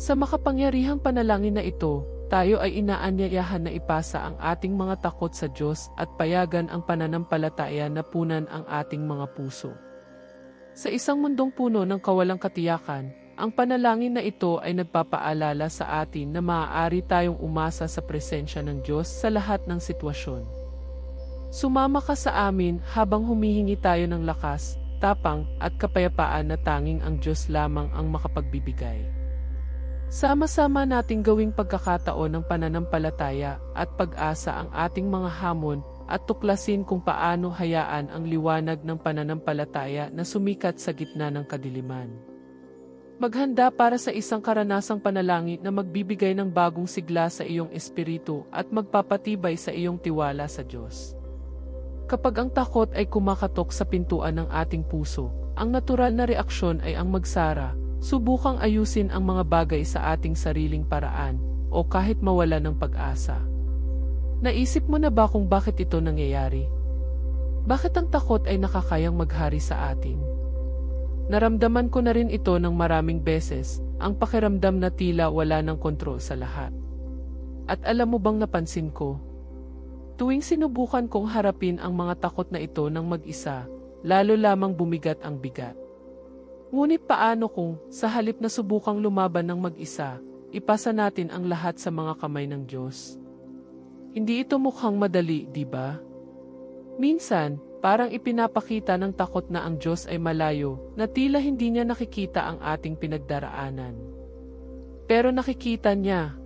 Sa makapangyarihang panalangin na ito, tayo ay inaanyayahan na ipasa ang ating mga takot sa Diyos at payagan ang pananampalataya na punan ang ating mga puso. Sa isang mundong puno ng kawalang katiyakan, ang panalangin na ito ay nagpapaalala sa atin na maaari tayong umasa sa presensya ng Diyos sa lahat ng sitwasyon. Sumama ka sa amin habang humihingi tayo ng lakas, tapang at kapayapaan na tanging ang Diyos lamang ang makapagbibigay. Sama-sama nating gawing pagkakataon ng pananampalataya at pag-asa ang ating mga hamon at tuklasin kung paano hayaan ang liwanag ng pananampalataya na sumikat sa gitna ng kadiliman. Maghanda para sa isang karanasang panalangin na magbibigay ng bagong sigla sa iyong espiritu at magpapatibay sa iyong tiwala sa Diyos. Kapag ang takot ay kumakatok sa pintuan ng ating puso, ang natural na reaksyon ay ang magsara, subukang ayusin ang mga bagay sa ating sariling paraan, o kahit mawala ng pag-asa. Naisip mo na ba kung bakit ito nangyayari? Bakit ang takot ay nakakayang maghari sa atin? Naramdaman ko na rin ito ng maraming beses, ang pakiramdam na tila wala ng kontrol sa lahat. At alam mo bang napansin ko? Tuwing sinubukan kong harapin ang mga takot na ito ng mag-isa, lalo lamang bumigat ang bigat. Ngunit paano kung, sa halip na subukang lumaban ng mag-isa, ipasa natin ang lahat sa mga kamay ng Diyos? Hindi ito mukhang madali, di ba? Minsan, parang ipinapakita ng takot na ang Diyos ay malayo, na tila hindi niya nakikita ang ating pinagdaraanan. Pero nakikita niya.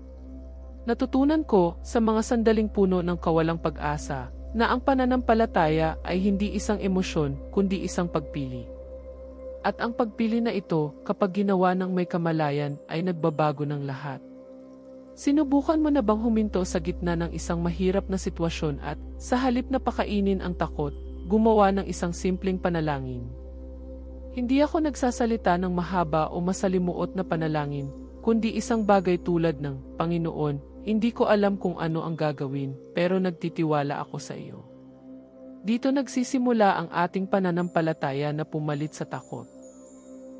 Natutunan ko sa mga sandaling puno ng kawalang pag-asa na ang pananampalataya ay hindi isang emosyon kundi isang pagpili. At ang pagpili na ito kapag ginawa ng may kamalayan ay nagbabago ng lahat. Sinubukan mo na bang huminto sa gitna ng isang mahirap na sitwasyon at, sa halip na pakainin ang takot, gumawa ng isang simpleng panalangin? Hindi ako nagsasalita ng mahaba o masalimuot na panalangin, kundi isang bagay tulad ng, Panginoon, hindi ko alam kung ano ang gagawin, pero nagtitiwala ako sa iyo. Dito nagsisimula ang ating pananampalataya na pumalit sa takot.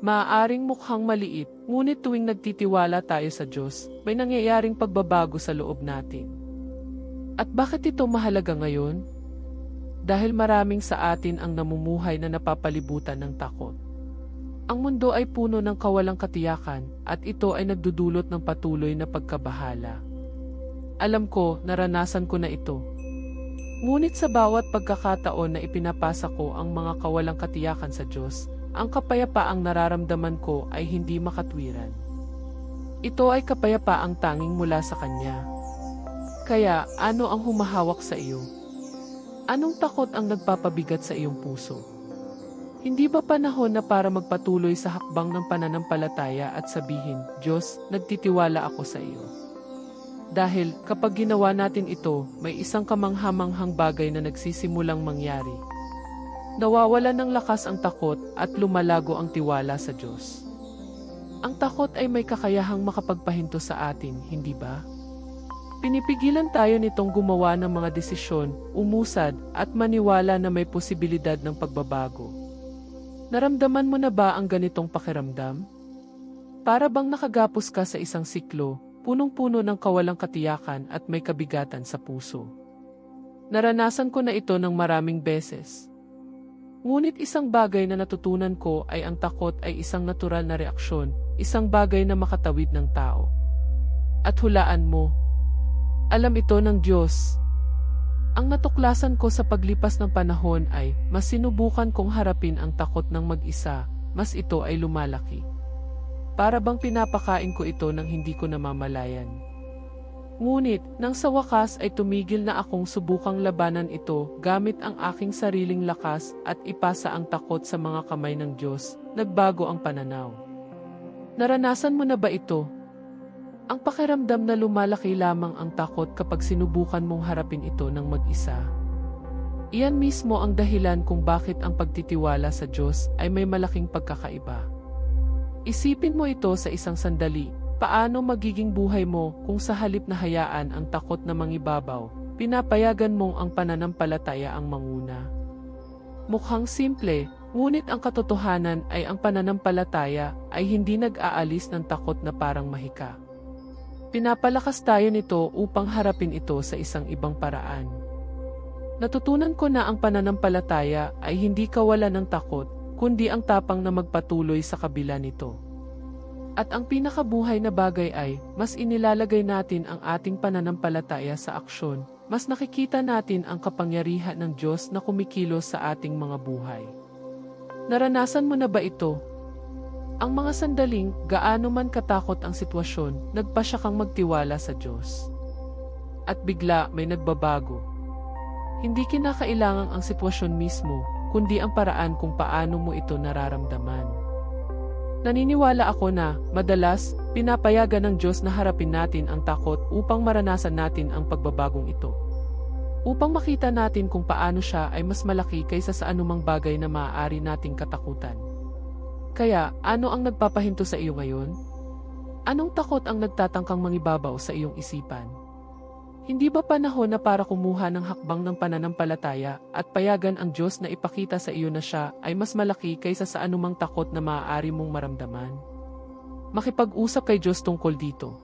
Maaaring mukhang maliit, ngunit tuwing nagtitiwala tayo sa Diyos, may nangyayaring pagbabago sa loob natin. At bakit ito mahalaga ngayon? Dahil maraming sa atin ang namumuhay na napapalibutan ng takot. Ang mundo ay puno ng kawalang katiyakan at ito ay nagdudulot ng patuloy na pagkabahala. Alam ko, naranasan ko na ito. Ngunit sa bawat pagkakataon na ipinapasa ko ang mga kawalang katiyakan sa Diyos, ang kapayapaang nararamdaman ko ay hindi makatwiran. Ito ay kapayapaang tanging mula sa Kanya. Kaya, ano ang humahawak sa iyo? Anong takot ang nagpapabigat sa iyong puso? Hindi ba panahon na para magpatuloy sa hakbang ng pananampalataya at sabihin, Diyos, nagtitiwala ako sa iyo? Dahil kapag ginawa natin ito, may isang kamanghamanghang bagay na nagsisimulang mangyari. Nawawala ng lakas ang takot at lumalago ang tiwala sa Diyos. Ang takot ay may kakayahang makapagpahinto sa atin, hindi ba? Pinipigilan tayo nitong gumawa ng mga desisyon, umusad, at maniwala na may posibilidad ng pagbabago. Naramdaman mo na ba ang ganitong pakiramdam? Para bang nakagapos ka sa isang siklo, punong-puno ng kawalang katiyakan at may kabigatan sa puso. Naranasan ko na ito ng maraming beses. Ngunit isang bagay na natutunan ko ay ang takot ay isang natural na reaksyon, isang bagay na makatawid ng tao. At hulaan mo, alam ito ng Diyos. Ang natuklasan ko sa paglipas ng panahon ay, mas sinubukan kong harapin ang takot ng mag-isa, mas ito ay lumalaki. Para bang pinapakain ko ito nang hindi ko namamalayan. Ngunit, nang sa wakas ay tumigil na akong subukang labanan ito gamit ang aking sariling lakas at ipasa ang takot sa mga kamay ng Diyos, nagbago ang pananaw. Naranasan mo na ba ito? Ang pakiramdam na lumalaki lamang ang takot kapag sinubukan mong harapin ito ng mag-isa. Iyan mismo ang dahilan kung bakit ang pagtitiwala sa Diyos ay may malaking pagkakaiba. Isipin mo ito sa isang sandali, paano magiging buhay mo kung sa halip na hayaan ang takot na mangibabaw, pinapayagan mong ang pananampalataya ang manguna. Mukhang simple, Ngunit ang katotohanan ay ang pananampalataya ay hindi nag-aalis ng takot na parang mahika. Pinapalakas tayo nito upang harapin ito sa isang ibang paraan. Natutunan ko na ang pananampalataya ay hindi kawalan ng takot, kundi ang tapang na magpatuloy sa kabila nito. At ang pinakabuhay na bagay ay, mas inilalagay natin ang ating pananampalataya sa aksyon, mas nakikita natin ang kapangyarihan ng Diyos na kumikilos sa ating mga buhay. Naranasan mo na ba ito? Ang mga sandaling, gaano man katakot ang sitwasyon, nagpasya kang magtiwala sa Diyos. At bigla may nagbabago. Hindi kinakailangan ang sitwasyon mismo, kundi ang paraan kung paano mo ito nararamdaman. Naniniwala ako na, madalas, pinapayagan ng Diyos na harapin natin ang takot upang maranasan natin ang pagbabagong ito. Upang makita natin kung paano siya ay mas malaki kaysa sa anumang bagay na maaari nating katakutan. Kaya, ano ang nagpapahinto sa iyo ngayon? Anong takot ang nagtatangkang mangibabaw sa iyong isipan? Hindi ba panahon na para kumuha ng hakbang ng pananampalataya at payagan ang Diyos na ipakita sa iyo na siya ay mas malaki kaysa sa anumang takot na maaari mong maramdaman? Makipag-usap kay Diyos tungkol dito.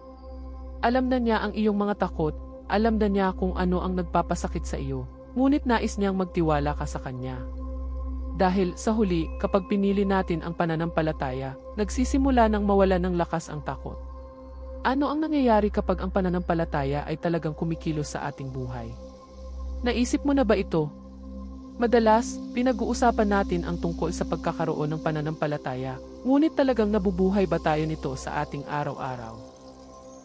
Alam na niya ang iyong mga takot, alam na niya kung ano ang nagpapasakit sa iyo, ngunit nais niyang magtiwala ka sa Kanya. Dahil sa huli, kapag pinili natin ang pananampalataya, nagsisimula ng mawala ng lakas ang takot. Ano ang nangyayari kapag ang pananampalataya ay talagang kumikilos sa ating buhay? Naisip mo na ba ito? Madalas, pinag-uusapan natin ang tungkol sa pagkakaroon ng pananampalataya, ngunit talagang nabubuhay ba tayo nito sa ating araw-araw?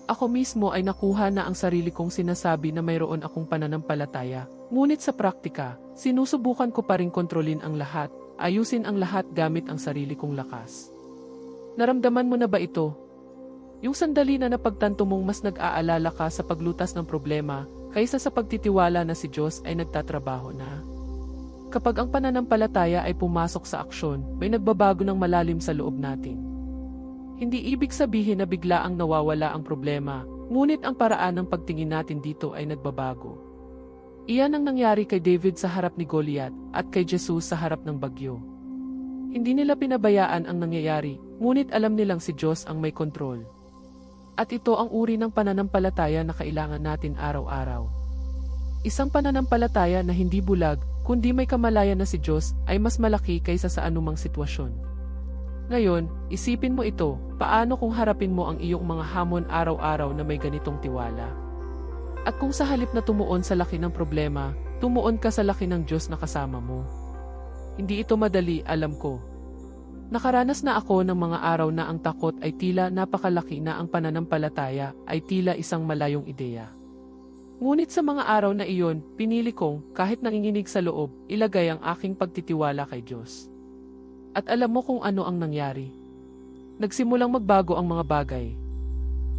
Ako mismo ay nakuha na ang sarili kong sinasabi na mayroon akong pananampalataya, ngunit sa praktika, sinusubukan ko pa rin kontrolin ang lahat, ayusin ang lahat gamit ang sarili kong lakas. Naramdaman mo na ba ito, yung sandali na napagtanto mong mas nag-aalala ka sa paglutas ng problema kaysa sa pagtitiwala na si Diyos ay nagtatrabaho na. Kapag ang pananampalataya ay pumasok sa aksyon, may nagbabago ng malalim sa loob natin. Hindi ibig sabihin na bigla ang nawawala ang problema, ngunit ang paraan ng pagtingin natin dito ay nagbabago. Iyan ang nangyari kay David sa harap ni Goliath at kay Jesus sa harap ng bagyo. Hindi nila pinabayaan ang nangyayari, ngunit alam nilang si Diyos ang may kontrol. At ito ang uri ng pananampalataya na kailangan natin araw-araw. Isang pananampalataya na hindi bulag, kundi may kamalayan na si Diyos ay mas malaki kaysa sa anumang sitwasyon. Ngayon, isipin mo ito, paano kung harapin mo ang iyong mga hamon araw-araw na may ganitong tiwala? At kung sa halip na tumuon sa laki ng problema, tumuon ka sa laki ng Diyos na kasama mo. Hindi ito madali, alam ko, Nakaranas na ako ng mga araw na ang takot ay tila napakalaki na ang pananampalataya ay tila isang malayong ideya. Ngunit sa mga araw na iyon, pinili kong, kahit nanginginig sa loob, ilagay ang aking pagtitiwala kay Diyos. At alam mo kung ano ang nangyari. Nagsimulang magbago ang mga bagay.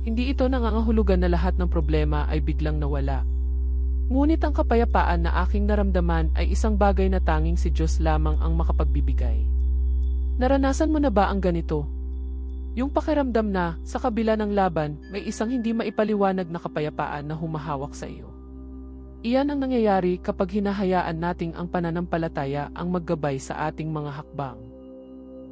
Hindi ito nangangahulugan na lahat ng problema ay biglang nawala. Ngunit ang kapayapaan na aking naramdaman ay isang bagay na tanging si Diyos lamang ang makapagbibigay. Naranasan mo na ba ang ganito? Yung pakiramdam na, sa kabila ng laban, may isang hindi maipaliwanag na kapayapaan na humahawak sa iyo. Iyan ang nangyayari kapag hinahayaan nating ang pananampalataya ang maggabay sa ating mga hakbang.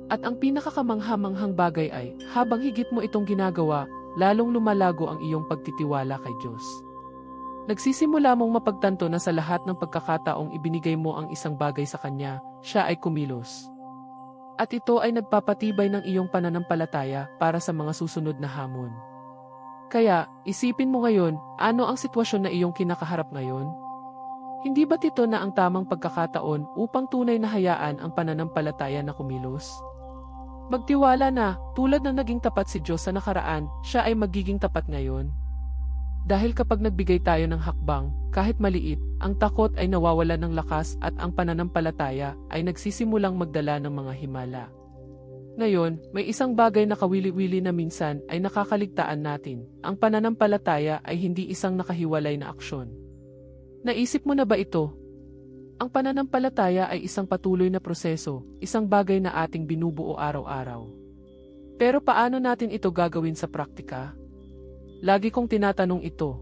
At ang pinakakamanghamanghang bagay ay, habang higit mo itong ginagawa, lalong lumalago ang iyong pagtitiwala kay Diyos. Nagsisimula mong mapagtanto na sa lahat ng pagkakataong ibinigay mo ang isang bagay sa Kanya, siya ay kumilos. At ito ay nagpapatibay ng iyong pananampalataya para sa mga susunod na hamon. Kaya, isipin mo ngayon, ano ang sitwasyon na iyong kinakaharap ngayon? Hindi ba ito na ang tamang pagkakataon upang tunay na hayaan ang pananampalataya na kumilos? Magtiwala na, tulad na naging tapat si Diyos sa nakaraan, siya ay magiging tapat ngayon. Dahil kapag nagbigay tayo ng hakbang, kahit maliit, ang takot ay nawawala ng lakas at ang pananampalataya ay nagsisimulang magdala ng mga himala. Ngayon, may isang bagay na kawili-wili na minsan ay nakakaligtaan natin. Ang pananampalataya ay hindi isang nakahiwalay na aksyon. Naisip mo na ba ito? Ang pananampalataya ay isang patuloy na proseso, isang bagay na ating binubuo araw-araw. Pero paano natin ito gagawin sa praktika? Lagi kong tinatanong ito.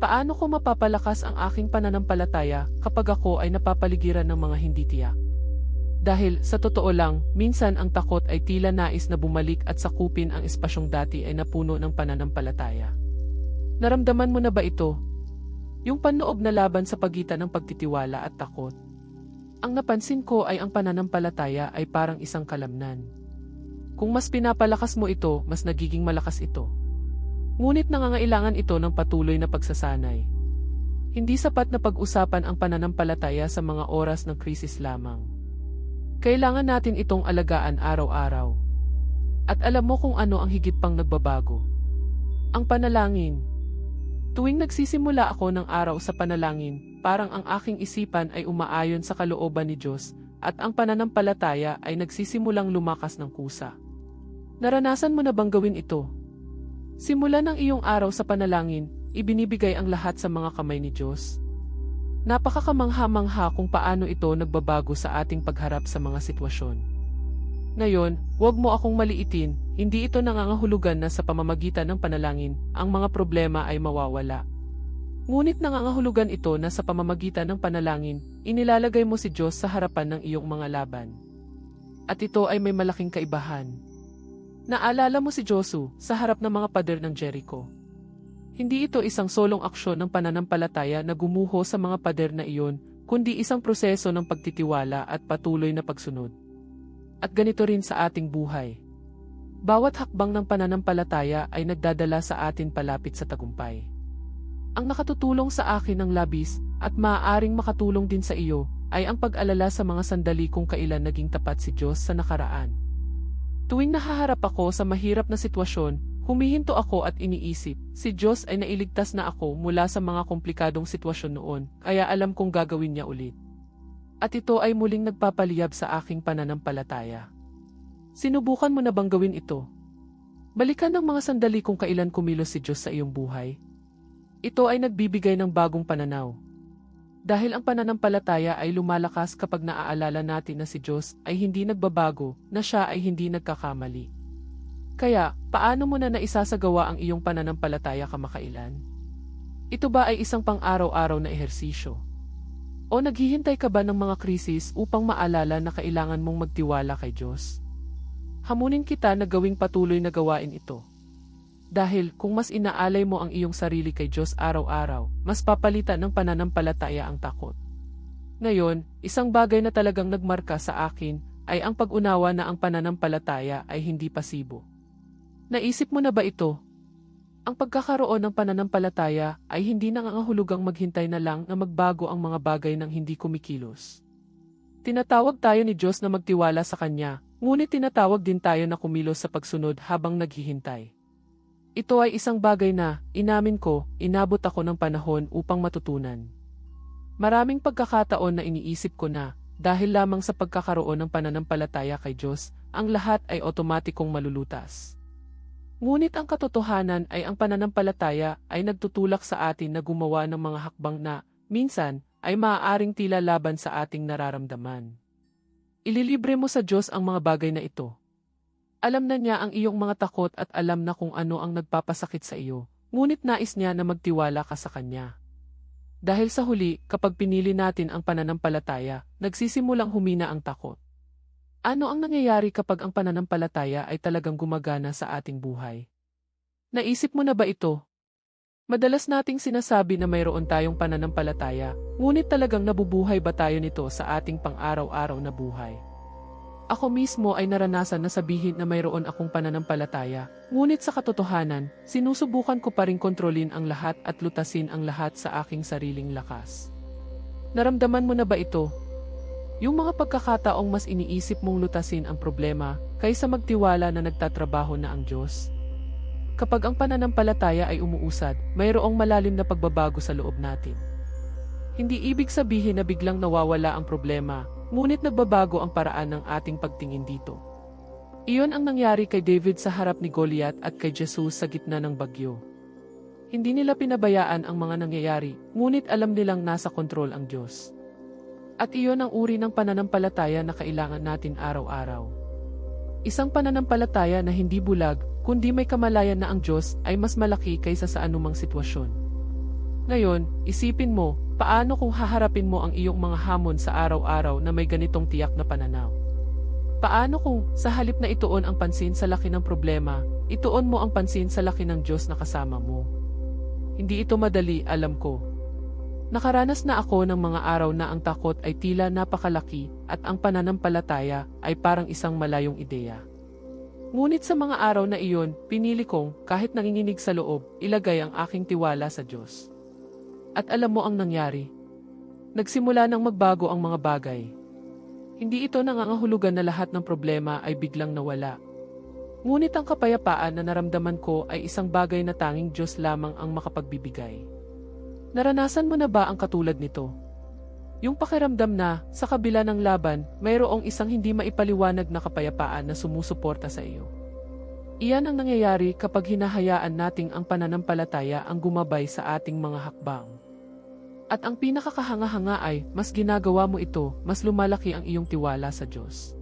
Paano ko mapapalakas ang aking pananampalataya kapag ako ay napapaligiran ng mga hindi tiyak? Dahil, sa totoo lang, minsan ang takot ay tila nais na bumalik at sakupin ang espasyong dati ay napuno ng pananampalataya. Naramdaman mo na ba ito? Yung panoob na laban sa pagitan ng pagtitiwala at takot. Ang napansin ko ay ang pananampalataya ay parang isang kalamnan. Kung mas pinapalakas mo ito, mas nagiging malakas ito. Ngunit nangangailangan ito ng patuloy na pagsasanay. Hindi sapat na pag-usapan ang pananampalataya sa mga oras ng krisis lamang. Kailangan natin itong alagaan araw-araw. At alam mo kung ano ang higit pang nagbabago. Ang panalangin. Tuwing nagsisimula ako ng araw sa panalangin, parang ang aking isipan ay umaayon sa kalooban ni Diyos at ang pananampalataya ay nagsisimulang lumakas ng kusa. Naranasan mo na bang gawin ito? Simula ng iyong araw sa panalangin, ibinibigay ang lahat sa mga kamay ni Diyos. Napakakamangha-mangha kung paano ito nagbabago sa ating pagharap sa mga sitwasyon. Ngayon, huwag mo akong maliitin, hindi ito nangangahulugan na sa pamamagitan ng panalangin, ang mga problema ay mawawala. Ngunit nangangahulugan ito na sa pamamagitan ng panalangin, inilalagay mo si Diyos sa harapan ng iyong mga laban. At ito ay may malaking kaibahan. Naalala mo si Josu sa harap ng mga pader ng Jericho. Hindi ito isang solong aksyon ng pananampalataya na gumuho sa mga pader na iyon, kundi isang proseso ng pagtitiwala at patuloy na pagsunod. At ganito rin sa ating buhay. Bawat hakbang ng pananampalataya ay nagdadala sa atin palapit sa tagumpay. Ang nakatutulong sa akin ng labis at maaaring makatulong din sa iyo ay ang pag-alala sa mga sandali kung kailan naging tapat si Diyos sa nakaraan. Tuwing nahaharap ako sa mahirap na sitwasyon, Humihinto ako at iniisip, si Diyos ay nailigtas na ako mula sa mga komplikadong sitwasyon noon, kaya alam kong gagawin niya ulit. At ito ay muling nagpapaliyab sa aking pananampalataya. Sinubukan mo na bang gawin ito? Balikan ng mga sandali kung kailan kumilos si Diyos sa iyong buhay. Ito ay nagbibigay ng bagong pananaw. Dahil ang pananampalataya ay lumalakas kapag naaalala natin na si Diyos ay hindi nagbabago, na siya ay hindi nagkakamali. Kaya, paano mo na naisasagawa ang iyong pananampalataya kamakailan? Ito ba ay isang pang-araw-araw na ehersisyo? O naghihintay ka ba ng mga krisis upang maalala na kailangan mong magtiwala kay Diyos? Hamunin kita na gawing patuloy na gawain ito. Dahil kung mas inaalay mo ang iyong sarili kay Diyos araw-araw, mas papalitan ng pananampalataya ang takot. Ngayon, isang bagay na talagang nagmarka sa akin ay ang pag-unawa na ang pananampalataya ay hindi pasibo. Naisip mo na ba ito? Ang pagkakaroon ng pananampalataya ay hindi nangangahulugang maghintay na lang na magbago ang mga bagay ng hindi kumikilos. Tinatawag tayo ni Diyos na magtiwala sa Kanya, ngunit tinatawag din tayo na kumilos sa pagsunod habang naghihintay. Ito ay isang bagay na, inamin ko, inabot ako ng panahon upang matutunan. Maraming pagkakataon na iniisip ko na, dahil lamang sa pagkakaroon ng pananampalataya kay Diyos, ang lahat ay otomatikong malulutas. Ngunit ang katotohanan ay ang pananampalataya ay nagtutulak sa atin na gumawa ng mga hakbang na, minsan, ay maaaring tila laban sa ating nararamdaman. Ililibre mo sa Diyos ang mga bagay na ito. Alam na niya ang iyong mga takot at alam na kung ano ang nagpapasakit sa iyo, ngunit nais niya na magtiwala ka sa Kanya. Dahil sa huli, kapag pinili natin ang pananampalataya, nagsisimulang humina ang takot. Ano ang nangyayari kapag ang pananampalataya ay talagang gumagana sa ating buhay? Naisip mo na ba ito? Madalas nating sinasabi na mayroon tayong pananampalataya, ngunit talagang nabubuhay ba tayo nito sa ating pang-araw-araw na buhay? Ako mismo ay naranasan na sabihin na mayroon akong pananampalataya, ngunit sa katotohanan, sinusubukan ko pa rin kontrolin ang lahat at lutasin ang lahat sa aking sariling lakas. Naramdaman mo na ba ito, yung mga pagkakataong mas iniisip mong lutasin ang problema kaysa magtiwala na nagtatrabaho na ang Diyos. Kapag ang pananampalataya ay umuusad, mayroong malalim na pagbabago sa loob natin. Hindi ibig sabihin na biglang nawawala ang problema, ngunit nagbabago ang paraan ng ating pagtingin dito. Iyon ang nangyari kay David sa harap ni Goliath at kay Jesus sa gitna ng bagyo. Hindi nila pinabayaan ang mga nangyayari, ngunit alam nilang nasa kontrol ang Diyos. At iyon ang uri ng pananampalataya na kailangan natin araw-araw. Isang pananampalataya na hindi bulag, kundi may kamalayan na ang Diyos ay mas malaki kaysa sa anumang sitwasyon. Ngayon, isipin mo, paano kung haharapin mo ang iyong mga hamon sa araw-araw na may ganitong tiyak na pananaw? Paano kung, sa halip na ituon ang pansin sa laki ng problema, ituon mo ang pansin sa laki ng Diyos na kasama mo? Hindi ito madali, alam ko. Nakaranas na ako ng mga araw na ang takot ay tila napakalaki at ang pananampalataya ay parang isang malayong ideya. Ngunit sa mga araw na iyon, pinili kong, kahit nanginginig sa loob, ilagay ang aking tiwala sa Diyos. At alam mo ang nangyari. Nagsimula nang magbago ang mga bagay. Hindi ito nangangahulugan na lahat ng problema ay biglang nawala. Ngunit ang kapayapaan na naramdaman ko ay isang bagay na tanging Diyos lamang ang makapagbibigay. Naranasan mo na ba ang katulad nito? Yung pakiramdam na, sa kabila ng laban, mayroong isang hindi maipaliwanag na kapayapaan na sumusuporta sa iyo. Iyan ang nangyayari kapag hinahayaan nating ang pananampalataya ang gumabay sa ating mga hakbang. At ang pinakakahanga-hanga ay, mas ginagawa mo ito, mas lumalaki ang iyong tiwala sa Diyos.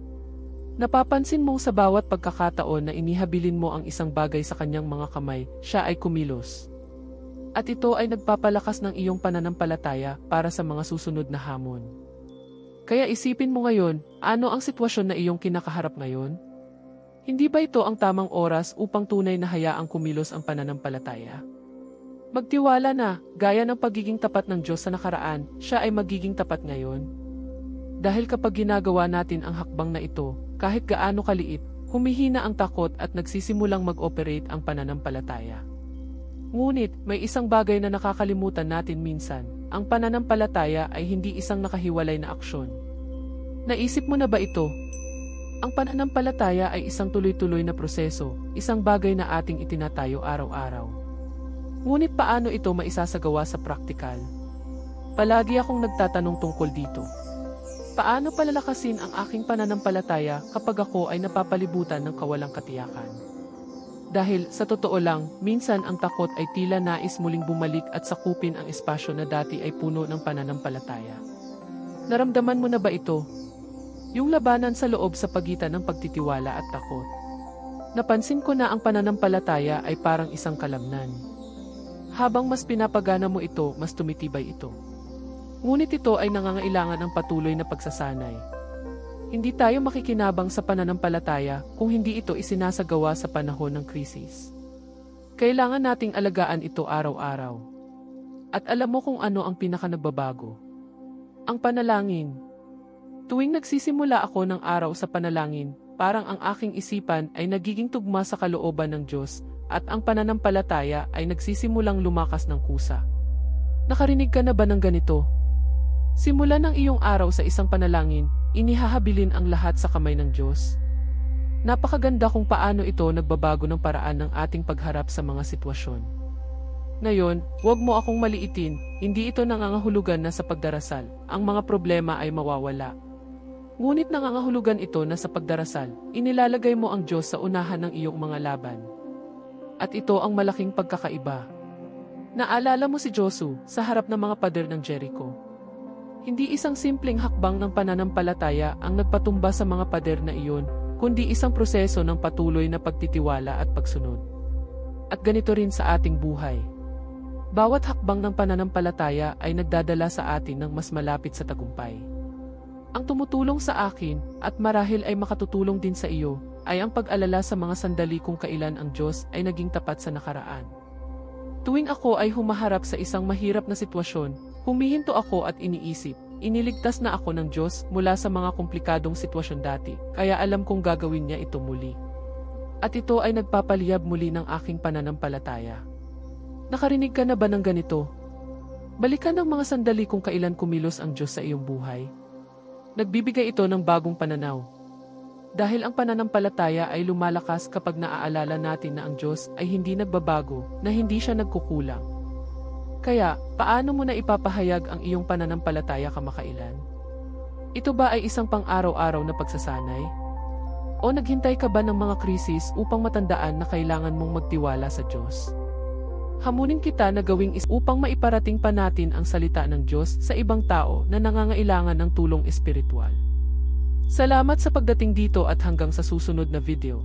Napapansin mong sa bawat pagkakataon na inihabilin mo ang isang bagay sa kanyang mga kamay, siya ay kumilos. At ito ay nagpapalakas ng iyong pananampalataya para sa mga susunod na hamon. Kaya isipin mo ngayon, ano ang sitwasyon na iyong kinakaharap ngayon? Hindi ba ito ang tamang oras upang tunay na hayaang kumilos ang pananampalataya? Magtiwala na, gaya ng pagiging tapat ng Diyos sa nakaraan, siya ay magiging tapat ngayon. Dahil kapag ginagawa natin ang hakbang na ito, kahit gaano kaliit, humihina ang takot at nagsisimulang mag-operate ang pananampalataya. Ngunit, may isang bagay na nakakalimutan natin minsan, ang pananampalataya ay hindi isang nakahiwalay na aksyon. Naisip mo na ba ito? Ang pananampalataya ay isang tuloy-tuloy na proseso, isang bagay na ating itinatayo araw-araw. Ngunit paano ito maisasagawa sa praktikal? Palagi akong nagtatanong tungkol dito. Paano palalakasin ang aking pananampalataya kapag ako ay napapalibutan ng kawalang katiyakan? Dahil sa totoo lang, minsan ang takot ay tila nais muling bumalik at sakupin ang espasyo na dati ay puno ng pananampalataya. Naramdaman mo na ba ito? Yung labanan sa loob sa pagitan ng pagtitiwala at takot. Napansin ko na ang pananampalataya ay parang isang kalamnan. Habang mas pinapagana mo ito, mas tumitibay ito. Ngunit ito ay nangangailangan ng patuloy na pagsasanay, hindi tayo makikinabang sa pananampalataya kung hindi ito isinasagawa sa panahon ng krisis. Kailangan nating alagaan ito araw-araw. At alam mo kung ano ang pinakanagbabago. Ang panalangin. Tuwing nagsisimula ako ng araw sa panalangin, parang ang aking isipan ay nagiging tugma sa kalooban ng Diyos at ang pananampalataya ay nagsisimulang lumakas ng kusa. Nakarinig ka na ba ng ganito? Simula ng iyong araw sa isang panalangin, Inihahabilin ang lahat sa kamay ng Diyos. Napakaganda kung paano ito nagbabago ng paraan ng ating pagharap sa mga sitwasyon. Ngayon, huwag mo akong maliitin, hindi ito nangangahulugan na sa pagdarasal, ang mga problema ay mawawala. Ngunit nangangahulugan ito na sa pagdarasal, inilalagay mo ang Diyos sa unahan ng iyong mga laban. At ito ang malaking pagkakaiba. Naalala mo si Josu sa harap ng mga pader ng Jericho. Hindi isang simpleng hakbang ng pananampalataya ang nagpatumba sa mga pader na iyon, kundi isang proseso ng patuloy na pagtitiwala at pagsunod. At ganito rin sa ating buhay. Bawat hakbang ng pananampalataya ay nagdadala sa atin ng mas malapit sa tagumpay. Ang tumutulong sa akin, at marahil ay makatutulong din sa iyo, ay ang pag-alala sa mga sandali kung kailan ang Diyos ay naging tapat sa nakaraan. Tuwing ako ay humaharap sa isang mahirap na sitwasyon, Humihinto ako at iniisip, iniligtas na ako ng Diyos mula sa mga komplikadong sitwasyon dati, kaya alam kong gagawin niya ito muli. At ito ay nagpapaliyab muli ng aking pananampalataya. Nakarinig ka na ba ng ganito? Balikan ng mga sandali kung kailan kumilos ang Diyos sa iyong buhay. Nagbibigay ito ng bagong pananaw. Dahil ang pananampalataya ay lumalakas kapag naaalala natin na ang Diyos ay hindi nagbabago, na hindi siya nagkukulang kaya, paano mo na ipapahayag ang iyong pananampalataya kamakailan? Ito ba ay isang pang-araw-araw na pagsasanay? O naghintay ka ba ng mga krisis upang matandaan na kailangan mong magtiwala sa Diyos? Hamunin kita na gawing is upang maiparating pa natin ang salita ng Diyos sa ibang tao na nangangailangan ng tulong espiritual. Salamat sa pagdating dito at hanggang sa susunod na video.